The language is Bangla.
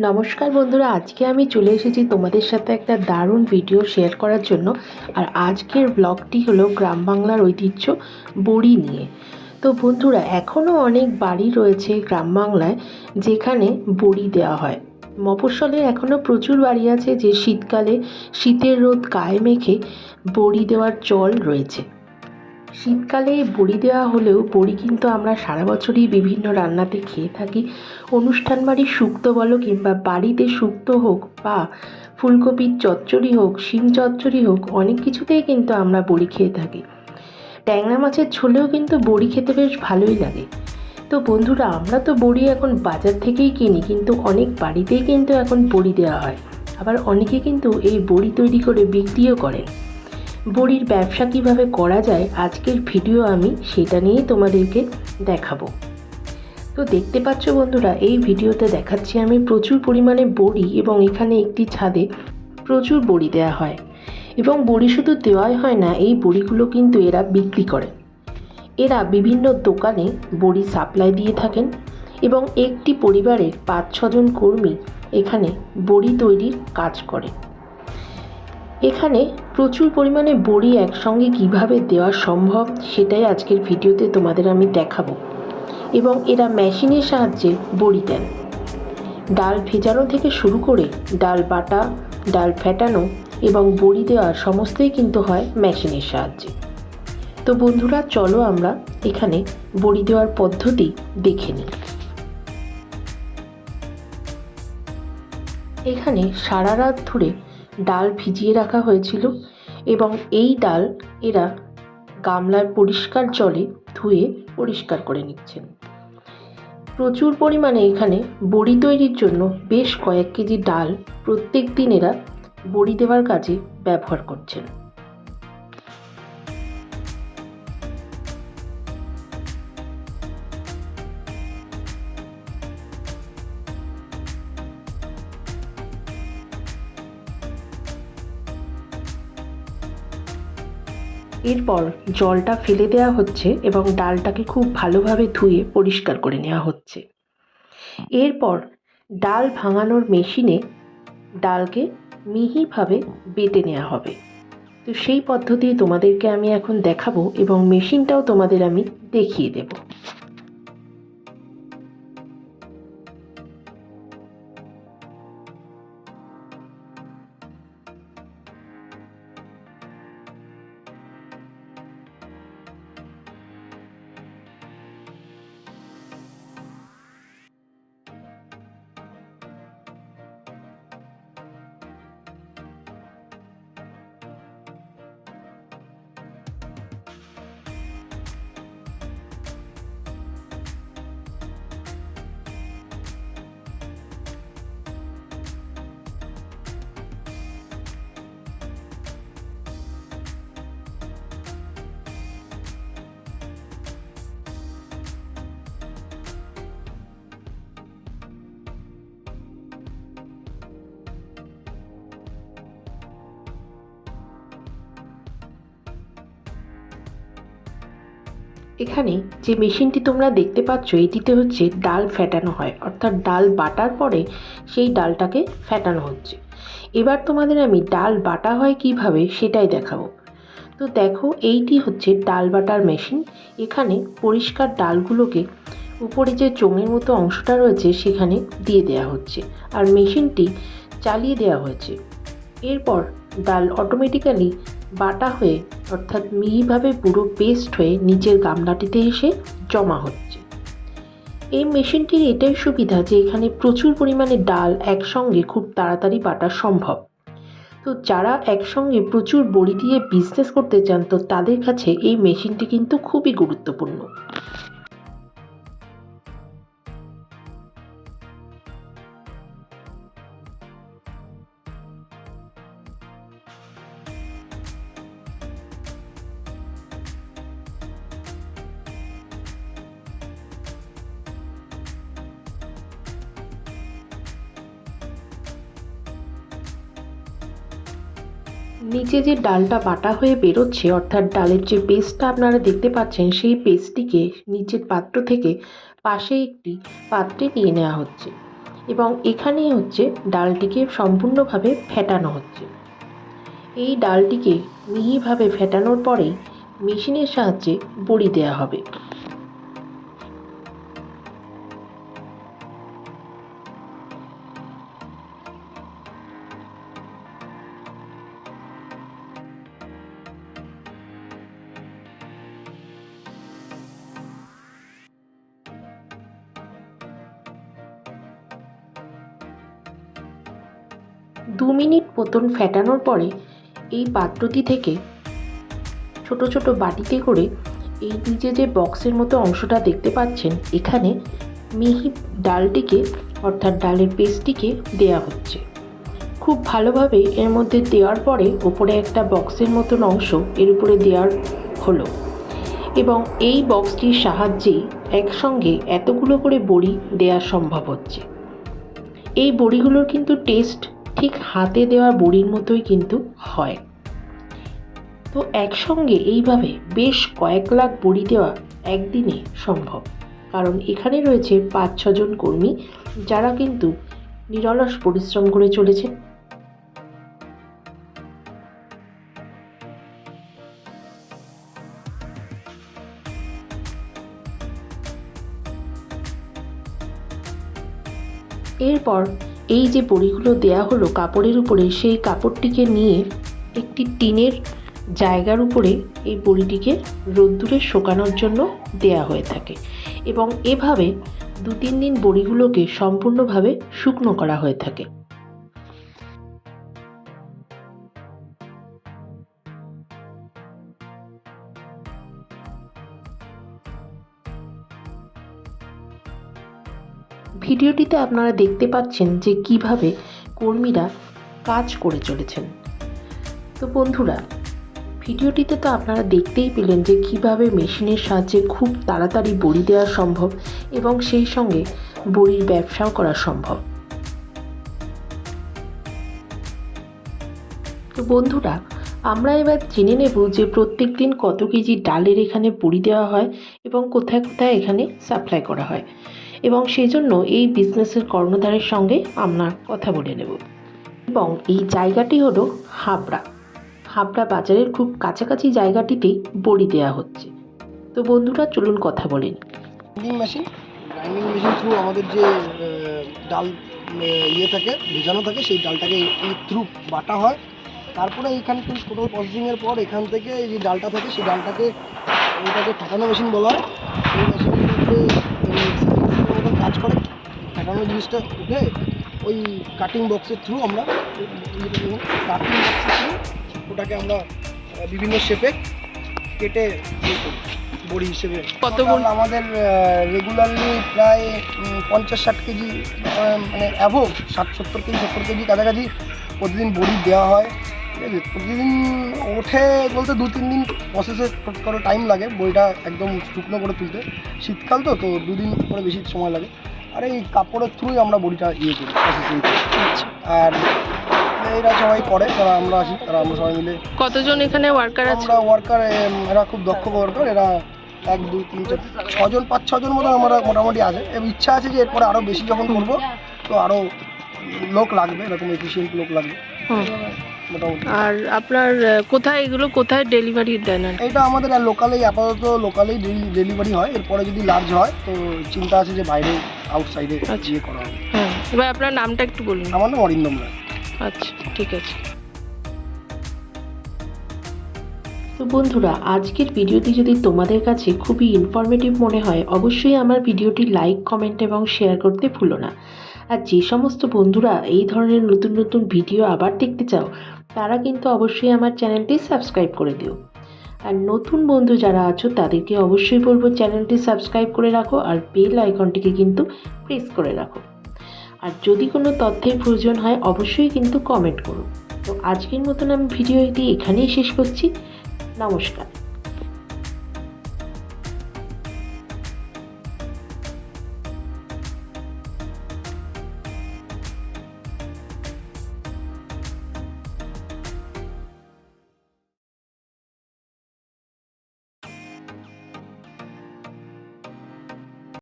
নমস্কার বন্ধুরা, আজকে আমি চলে এসেছি তোমাদের সাথে একটা দারুণ ভিডিও শেয়ার করার জন্য। আর আজকের ব্লগটি হলো গ্রাম বাংলার ঐতিহ্য বড়ি নিয়ে। তো বন্ধুরা এখনও অনেক বাড়ি রয়েছে গ্রাম বাংলায় যেখানে বড়ি দেওয়া হয়। মফস্বলে এখনও প্রচুর বাড়ি আছে যে শীতকালে শীতের রোদ গায়ে মেখে বড়ি দেওয়ার চল রয়েছে। শীতকালে বড়ি দেওয়া হলেও বড়ি কিন্তু আমরা সারা বছরই বিভিন্ন রান্নাতে খেয়ে থাকি। অনুষ্ঠান বাড়ির শুক্তো বলো কিংবা বাড়িতে শুক্তো হোক বা ফুলকপির চচ্চড়ি হোক, শিম চচ্চড়ি হোক, অনেক কিছুতেই কিন্তু আমরা বড়ি খেয়ে থাকি। ট্যাংরা মাছের ঝোলেও কিন্তু বড়ি খেতে বেশ ভালোই লাগে। তো বন্ধুরা, আমরা তো বড়ি এখন বাজার থেকেই কিনি, কিন্তু অনেক বাড়িতেই কিন্তু এখন বড়ি দেওয়া হয়। আবার অনেকে কিন্তু এই বড়ি তৈরি করে বিক্রিও করেন। বড়ির ব্যবসা কীভাবে করা যায়, আজকের ভিডিও আমি সেটা নিয়েই তোমাদেরকে দেখাবো। তো দেখতে পাচ্ছ বন্ধুরা, এই ভিডিওতে দেখাচ্ছি আমি প্রচুর পরিমাণে বড়ি এবং এখানে একটি ছাদে প্রচুর বড়ি দেওয়া হয়। এবং বড়ি শুধু দেওয়াই হয় না, এই বড়িগুলো কিন্তু এরা বিক্রি করে। এরা বিভিন্ন দোকানে বড়ি সাপ্লাই দিয়ে থাকেন এবং একটি পরিবারের পাঁচ ছজন কর্মী এখানে বড়ি তৈরির কাজ করে। এখানে প্রচুর পরিমাণে বড়ি একসঙ্গে কীভাবে দেওয়া সম্ভব সেটাই আজকের ভিডিওতে তোমাদের আমি দেখাবো। এবং এরা মেশিনের সাহায্যে বড়ি দেন। ডাল ভেজানো থেকে শুরু করে ডাল বাটা, ডাল ফেটানো এবং বড়ি দেওয়া সমস্তই কিন্তু হয় মেশিনের সাহায্যে। তো বন্ধুরা, চলো আমরা এখানে বড়ি দেওয়ার পদ্ধতি দেখে নিই। এখানে সারা রাত ধরে ডাল ভিজিয়ে রাখা হয়েছিল এবং এই ডাল এরা গামলার পরিষ্কার জলে ধুয়ে পরিষ্কার করে নিচ্ছেন। প্রচুর পরিমাণে এখানে বড়ি তৈরির জন্য বেশ কয়েক কেজি ডাল প্রত্যেক দিন এরা বড়ি দেওয়ার কাজে ব্যবহার করছেন। এরপর জলটা ফেলে দেওয়া হচ্ছে এবং ডালটাকে খুব ভালোভাবে ধুয়ে পরিষ্কার করে নেওয়া হচ্ছে। এরপর ডাল ভাঙানোর মেশিনে ডালকে মিহিভাবে বেটে নেওয়া হবে। তো সেই পদ্ধতি তোমাদেরকে আমি এখন দেখাবো এবং মেশিনটাও তোমাদের আমি দেখিয়ে দেবো। এখানে যে মেশিনটি তোমরা দেখতে পাচ্ছ, এটিতে হচ্ছে ডাল ফ্যাটানো হয়। অর্থাৎ ডাল বাটার পরে সেই ডালটাকে ফ্যাটানো হচ্ছে। এবার তোমাদের আমি ডাল বাটা হয় কীভাবে সেটাই দেখাবো। তো দেখো, এইটি হচ্ছে ডাল বাটার মেশিন। এখানে পরিষ্কার ডালগুলোকে উপরে যে চোঙের মতো অংশটা রয়েছে, সেখানে দিয়ে দেওয়া হচ্ছে। আর মেশিনটি চালিয়ে দেওয়া হয়েছে। এরপর ডাল অটোমেটিক্যালি বাটা হয়ে অর্থাৎ মিহিভাবে পুরো পেস্ট হয়ে নিচের গামলাটিতে এসে জমা হচ্ছে। এই মেশিনটির এটাই সুবিধা যে এখানে প্রচুর পরিমাণে ডাল একসঙ্গে খুব তাড়াতাড়ি বাটা সম্ভব। তো যারা একসঙ্গে প্রচুর বড়ি দিয়ে বিজনেস করতে চান, তো তাদের কাছে এই মেশিনটি কিন্তু খুবই গুরুত্বপূর্ণ। নিচে যে ডালটা বাটা হয়ে বেরোচ্ছে, অর্থাৎ ডালের যে পেস্টটা আপনারা দেখতে পাচ্ছেন, সেই পেস্টটিকে নিচের পাত্র থেকে পাশে একটি পাত্রে নিয়ে নেওয়া হচ্ছে এবং এখানেই হচ্ছে ডালটিকে সম্পূর্ণভাবে ফেটানো হচ্ছে। এই ডালটিকে মিহিভাবে ফেটানোর পরেই মেশিনের সাহায্যে বড়ি দেওয়া হবে। দু মিনিট মতন ফেটানোর পরে এই পাত্রটি থেকে ছোট ছোট বাটিতে করে এই নিচে যে বক্সের মতো অংশটা দেখতে পাচ্ছেন, এখানে মিহি ডালটিকে অর্থাৎ ডালের পেস্টটিকে দেয়া হচ্ছে। খুব ভালোভাবে এর মধ্যে দেওয়ার পরে ওপরে একটা বক্সের মতন অংশ এর উপরে দেওয়ার হলো এবং এই বক্সটির সাহায্যেই একসঙ্গে এতগুলো করে বড়ি দেওয়া সম্ভব হচ্ছে। এই বড়িগুলোর কিন্তু টেস্ট ঠিক হাতে দেওয়া বড়ির মতোই কিন্তু হয়। তো একসঙ্গে এইভাবে বেশ কয়েক লাখ বড়ি দেওয়া একদিনে সম্ভব। কারণ এখানে রয়েছে পাঁচ ছজন কর্মী যারা কিন্তু নিরলস পরিশ্রম করে চলেছে। এরপর এই যে বড়িগুলো দেয়া হলো কাপড়ের উপরে, সেই কাপড়টিকে নিয়ে একটি টিনের জায়গার উপরে এই বড়িটিকে রোদ্দুরে শোকানোর জন্য দেয়া হয়ে থাকে এবং এভাবে দু তিন দিন বড়িগুলোকে সম্পূর্ণভাবে শুকনো করা হয়ে থাকে। ভিডিওটিতে আপনারা দেখতে পাচ্ছেন যে কীভাবে কর্মীরা কাজ করে চলেছেন। তো বন্ধুরা, ভিডিওটিতে তো আপনারা দেখতেই পেলেন যে কীভাবে মেশিনের সাহায্যে খুব তাড়াতাড়ি বড়ি দেওয়া সম্ভব এবং সেই সঙ্গে বড়ির ব্যবসাও করা সম্ভব। তো বন্ধুরা, আমরা এবার জেনে নেব যে প্রত্যেক দিন কত কেজি ডালের এখানে বড়ি দেওয়া হয় এবং কোথায় কোথায় এখানে সাপ্লাই করা হয়। এবং সেই জন্য এই বিজনেসের কর্ণধারের সঙ্গে আমরা কথা বলে নেব। এবং এই জায়গাটি হলো হাবড়া। হাবড়া বাজারের খুব কাছাকাছি জায়গাটিতেই বড়ি দেওয়া হচ্ছে। তো বন্ধুরা, চলুন কথা বলেন মেশিন গ্রাইন্ডিং মেশিন থ্রু আমাদের যে ডাল ইয়ে থাকে, ভেজানো থাকে, সেই ডালটাকে এই থ্রু বাটা হয়। তারপরে এইখান টোটাল প্রসেসিংয়ের পর এখান থেকে এই যে ডালটা থাকে, সেই ডালটাকে এটাকে ফাটানো মেশিন বলা হয়। এই মেশিনের মধ্যে মতন কাজ করে ফাটানো জিনিসটা উঠে ওই কাটিং বক্সের থ্রু আমরা কাটিং বক্সের থ্রু ওটাকে আমরা বিভিন্ন শেপে কেটে ইয়ে বড়ি হিসেবে। কত আমাদের রেগুলারলি প্রায় পঞ্চাশ ষাট কেজি মানে অ্যাভোভ ষাট সত্তর কেজি সত্তর কেজি কাছাকাছি প্রতিদিন বড়ি দেওয়া হয়। ঠিক আছে? প্রতিদিন ওঠে বলতে দু তিন দিন প্রসেসে করে টাইম লাগে বইটা একদম শুকনো করে তুলতে। শীতকাল তো তো দুদিন করে বেশি সময় লাগে। আর এই কাপড়ের থ্রুই আমরা বড়িটা ইয়ে করি প্রসেসিং আর এরা সবাই করে তারা আমরা আসি তারা আমরা সবাই মিলে। কতজন এখানে ওয়ার্কার আছে? আমরা ওয়ার্কার এরা খুব দক্ষ ওয়ার্কার এরা এক দুই তিন চার ছজন পাঁচ ছজন মতো আমরা মোটামুটি আছে। এবং ইচ্ছা আছে যে এরপরে আরও বেশি যখন করব তো আরও লোক লাগবে এরকম এফিসিয়েন্ট লোক লাগবে। মোটামুটি। আর আপনার কোথায় এগুলো কোথায় ডেলিভারি দেন এটা আমাদের লোকালেই আপাতত লোকালেই ডেলিভারি হয়। এরপরে যদি লার্জ হয় তো চিন্তা আছে যে বাইরে আউটসাইডে আচ্ছা। ইয়ে করা হবে। হ্যাঁ এবার আপনার নামটা একটু বলুন। আমার নাম অরিন্দম রায়। আচ্ছা ঠিক আছে। তো বন্ধুরা আজকের ভিডিওটি যদি তোমাদের কাছে খুবই ইনফরমেটিভ মনে হয় অবশ্যই আমার ভিডিওটি লাইক কমেন্ট এবং শেয়ার করতে ভুলো না। আর যে সমস্ত বন্ধুরা এই ধরনের নতুন নতুন ভিডিও আবার দেখতে চাও তারা কিন্তু অবশ্যই আমার চ্যানেলটি সাবস্ক্রাইব করে দিও। আর নতুন বন্ধু যারা আছো, তাদেরকে অবশ্যই বলব চ্যানেলটি সাবস্ক্রাইব করে রাখো আর বেল আইকনটিকে কিন্তু প্রেস করে রাখো। আর যদি কোনো তথ্যের প্রয়োজন হয়, অবশ্যই কিন্তু কমেন্ট করো। তো আজকের মতন আমি ভিডিওটি এখানেই শেষ করছি। নমস্কার।